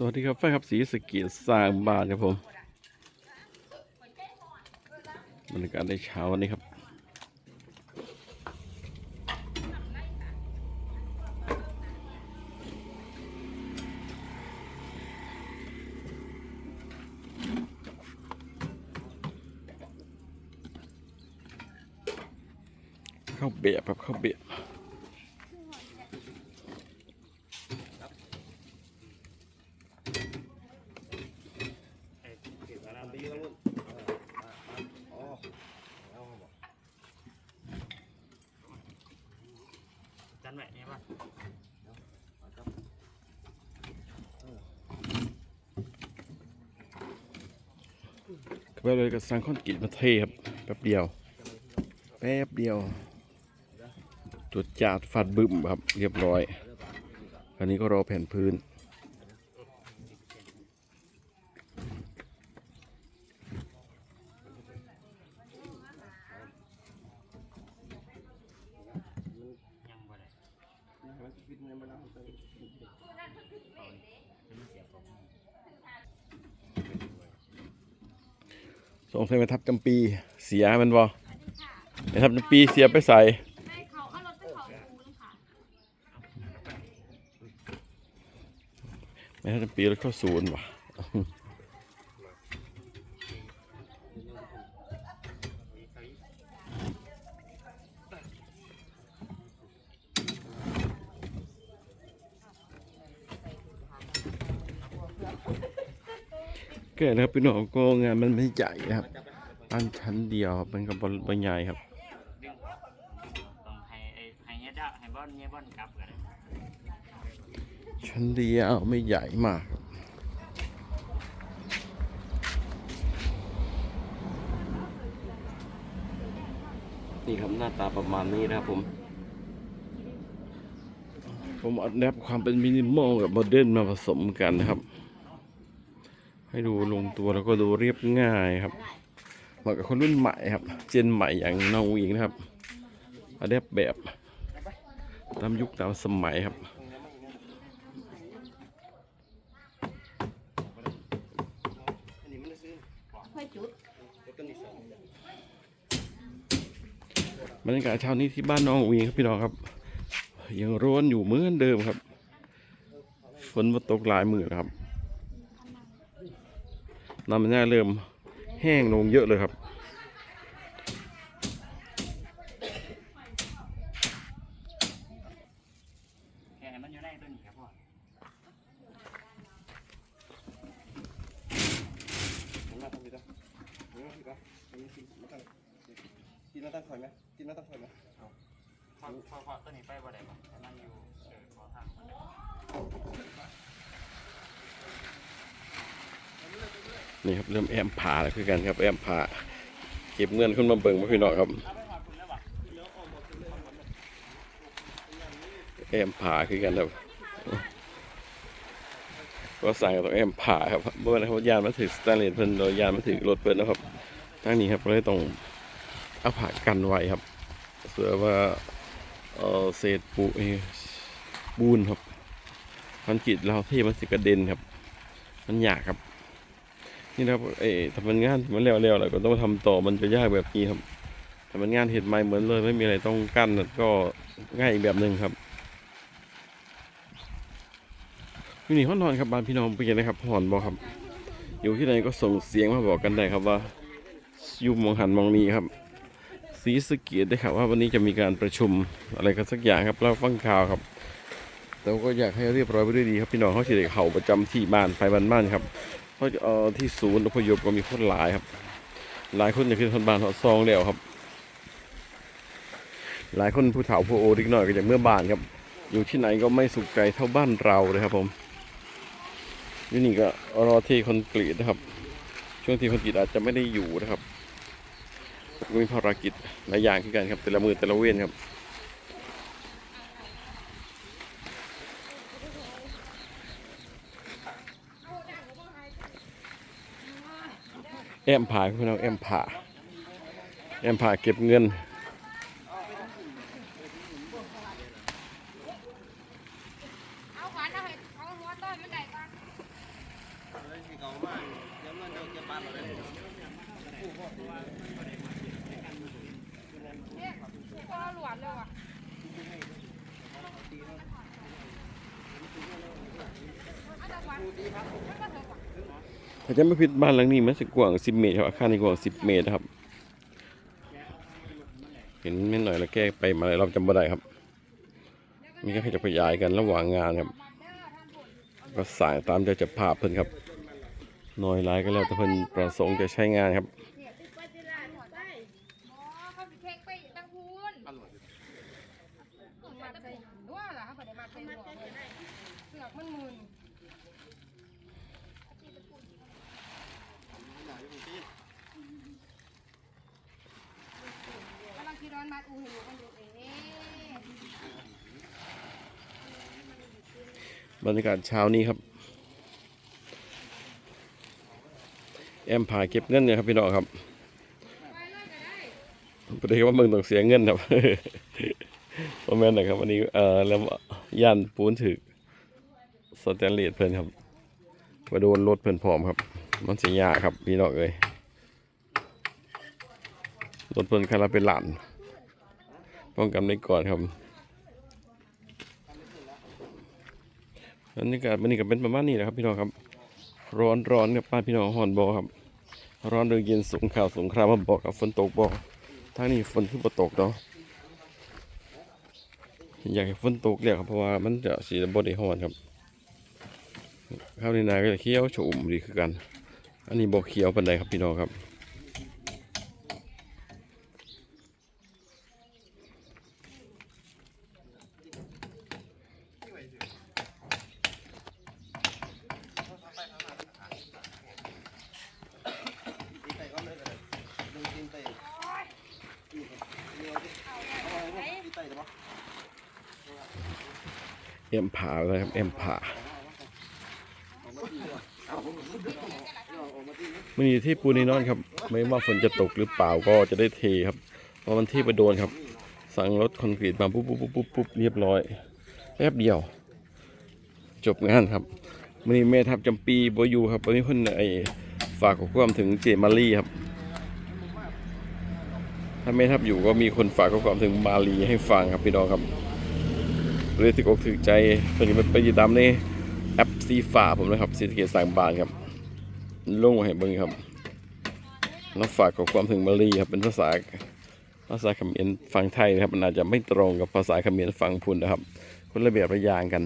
สวัสดีครับแฟนครับสีสกีสร้างบ้านครับผมบรรยากาศในเช้าวันนี้ครับเข้าเบียบครับเข้าเบียบ จันแหวะเนี่ยป่ะก็เลยก็สร้างคอนกรีตมาเทครับแป๊บเดียว แป๊บเดียวจุดจาดฟัดบึ้มครับเรียบร้อย อันนี้ก็รอแผ่นพื้น สงสัยไปทับจำปีเสียมันบอไปทับจำปีเสียไปใส่ให้เขาเอารถไปเขาคูนค่ะไปทับจำปีแล้วเข้าศูนย์ว่ะ เกิดแล้วพี่น้องก็งานมันไม่ใหญ่ครับบ้านชั้นเดียวครับมันก็บ่บ่ใหญ่ครับดึงต้องให้ไอ้ให้เฮียดาให้บอลเฮียบอลกลับชั้นเดียวไม่ใหญ่มากนี่ครับหน้าตาประมาณนี้นะครับผม ผมเอาแนบความเป็นมินิมอลกับโมเดิร์นมาผสมกันนะครับ ให้ดูลงตัวแล้วก็ดูเรียบง่ายครับเหมาะกับคนรุ่นใหม่ครับ เจนใหม่อย่างน้องอิงนะครับอาแนบแบบตามยุคตามสมัยครับบรรยากาศเช้านี้ที่บ้านน้องอิงครับพี่น้องครับ ยังร้อนอยู่เหมือนเดิมครับฝนมาตกหลายมือแล้วครับ น้ำมันน่าเริ่มแห้งลงเยอะเลยครับแค่ให้มันอยู่ในตัวนี้ครับพ่อกินน้ำตั้งถอยไหมกินน้ำตั้งถอยไหมพอพอพอตัวนี้ไปบ่ได้ป่ะให้มันอยู่เออขอทางมั นี่ครับเริ่มแอมผ่าแล้วคือกันครับแอมผ่าเก็บเงินขึ้นมาเบิ่งมาพี่น้องครับแอมผ่าคือกันครับก็สั่งกับต้องแอมผ่าครับเมื่อวันเขายานมาถือสแตนเลสเพิ่นโดยยานมาถือรถเพิ่นนะครับทั้งนี้ครับเราเลยต้องเอาผ่ากันไว้ครับเสือว่าเออเศษปูเอบูนครับมันจิตเราที่มันสิกระเด็นครับ มันยากครับ นี่นะครับเอ้ทำมันงานมันเร็วๆแล้วก็ต้องทำต่อมันจะยากแบบนี้ครับทำมันงานเห็ดใหม่เหมือนเลยไม่มีอะไรต้องกั้นก็ง่ายอีกแบบหนึ่งครับอยู่นี่ห้องนอนครับบ้านพี่น้องเป็นยังไงครับหอนบอกครับ อยู่ที่ไหนก็ส่งเสียงมาบอกกันได้ครับว่าอยู่มองหันมองนี้ครับสีสเกียดได้ครับว่าวันนี้จะมีการประชุมอะไรกันสักอย่างครับเราฟังข่าวครับ แต่ก็อยากให้เรียบร้อยไปด้วยดีครับพี่น้องเขาสิได้เขาประจำที่บ้านไปบ้านบ้านครับ เพราะเอ่อที่ศูนย์อพยพก็มีคนหลายครับ หลายคนจะขึ้นคนบ้านเขาซองแล้วครับ หลายคนผู้เฒ่าผู้โอเล็กน้อยก็อย่างเมื่อบ้านครับ อยู่ที่ไหนก็ไม่สุขใจเท่าบ้านเราเลยครับผมอยู่นี่ก็รอเทคอนกรีตนะครับ ช่วงที่คอนกรีตอาจจะไม่ได้อยู่นะครับมีภารกิจหลายอย่างขึ้นกันครับ แต่ละมือแต่ละเว้นครับ แอมผ่าพี่น้องแอมผ่าแอมผ่าเก็บเงินเอาขวานเอาให้เอาหัวต้นมันได้ปะก็หลวนเลยว่ะ ถ้าจะไม่ผิดบ้านหลังนี้มันจะกว้าง10เมตรครับอาคารนี้กว้าง10เมตรครับ เห็นไม่หน่อยแล้วแก้ไปมาหลายรอบจำบ่ได้ครับ มีก็ให้จะขยายกันระหว่างงานครับ ก็สร้ายตามใจจะภาพเพิ่นครับน้อยหลายก็แล้วแต่เพิ่นประสงค์จะใช้งานครับมันมัดใส่ด้วยเหรอเขาไปได้มัดใส่หัวเลยเสือกมันมึนกำลังคิดร้ อนมัดอูหูกันอยู่เอ๊บรรยากาศเช้านี้ครับ แอมพาเก็บเงินเนี่ยครับพี่น้องครับประเดี๋ยวว่ามึงต้องเสียเงินครับประมาณนะครับวันนี้เอ่อแล้วย่านปูนถึกสแตนเลสเพิ่นครับมาโดนรถเพิ่นพร้อมครับ มันเสียยากครับพี่น้องเอ้ยรถเพิ่นคันละเป็นหลาน ป้องกันไว้ก่อนครับบรรยากาศวันนี้ก็เป็นประมาณนี้นะครับพี่น้องครับ ร้อนร้อนกับป้าพี่น้องฮอนบอครับ ร้อนเรือเย็นสงข่าวสงครามมาบอกกับฝนตกบอกทางนี้ฝนคือบ่ตกเนาะอยากให้ฝนตกแล้วครับเพราะว่ามันจะสีบ่ได้ฮ้อนครับข้าวในนาก็จะเขี้ยวโฉมดีคือกัน อันนี้บ่เขียวปานใดครับพี่น้องครับ ตีไก่ก็เลยเลยดึงตีนไก่ตีไก่ตีไก่เดี๋ยว เอ็มผาเลยครับเอ็มผามื่อนี้ที่ปูนีนอนครับ ไม่ว่าฝนจะตกหรือเปล่าก็จะได้เทครับ เพราะมันที่ไปโดนครับ สั่งรถคอนกรีตมาปุ๊บปุ๊บปุ๊บปุ๊บปุ๊บเรียบร้อยแป๊บเดียว จบงานครับมื่อนี้แม่ทัพจำปีบอยู่ครับวันนี้เพิ่นไอฝากขอความถึงเจมารีครับ ถ้าแม่ทัพอยู่ก็มีคนฝากข้อความถึงมาลีให้ฟังครับพี่น้องครับ เลยถึกอกถึกใจตอนนี้มันไปติดตามในแอปซีฟ้าผมนะครับเศรษฐกิจสางบ้านครับลงมาให้เบิ่งครับแล้วฝากขอความถึงมาลีครับเป็นภาษาภาษาเขมรฟังไทยนะครับมันอาจจะไม่ตรงกับภาษาเขมรฟังพุนนะครับ คนละแบบระยางกัน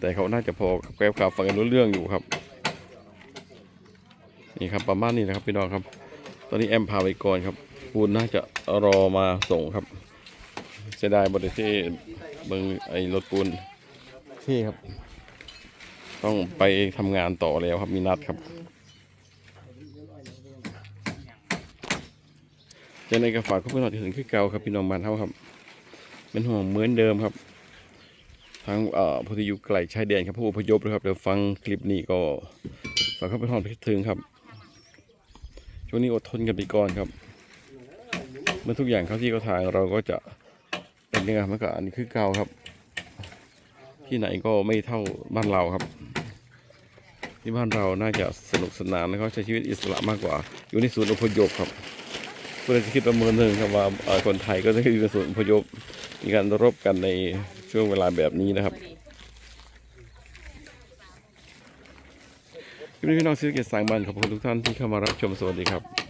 แต่เขาน่าจะพอแกลข่าวฟังกันรู้เรื่องอยู่ครับ นี่ครับประมาณนี้นะครับพี่น้องครับ ตอนนี้แอมพาไปก่อนครับปูนน่าจะรอมาส่งครับเสียดายบริที่ เบิงไอ้รถปูนที่ครับ ต้องไปทำงานต่อแล้วครับมีนัดครับจะในกระฝากคุณพี่น้องที่ถึงขึ้นเก่าครับพี่น้องบ้านเฮาครับ เป็นห่วงเหมือนเดิมครับทั้งเอ่อผู้ที่อยู่ไกลชายแดนครับผู้อพยพนะครับเดี๋ยวฟังคลิปนี้ก็ฝากเข้าไปทอนไปคิดถึงครับช่วงนี้อดทนกันไปก่อนครับ เมื่อทุกอย่างเข้าที่เข้าทางเราก็จะ เป็นยังไงมันก็อันนี้คือเก่าครับ ที่ไหนก็ไม่เท่าบ้านเราครับ ที่บ้านเราน่าจะสนุกสนานแล้วก็ใช้ชีวิตอิสระมากกว่า อยู่ในศูนย์อพยพครับเพื่อจะคิดประเมินหนึ่งครับว่าคนไทยก็จะอยู่ในศูนย์อพยพมีการรบกันในช่วงเวลาแบบนี้นะครับพี่น้องเศรษฐกิจสร้างบ้านขอบคุณทุกท่านที่เข้ามารับชมสวัสดีครับ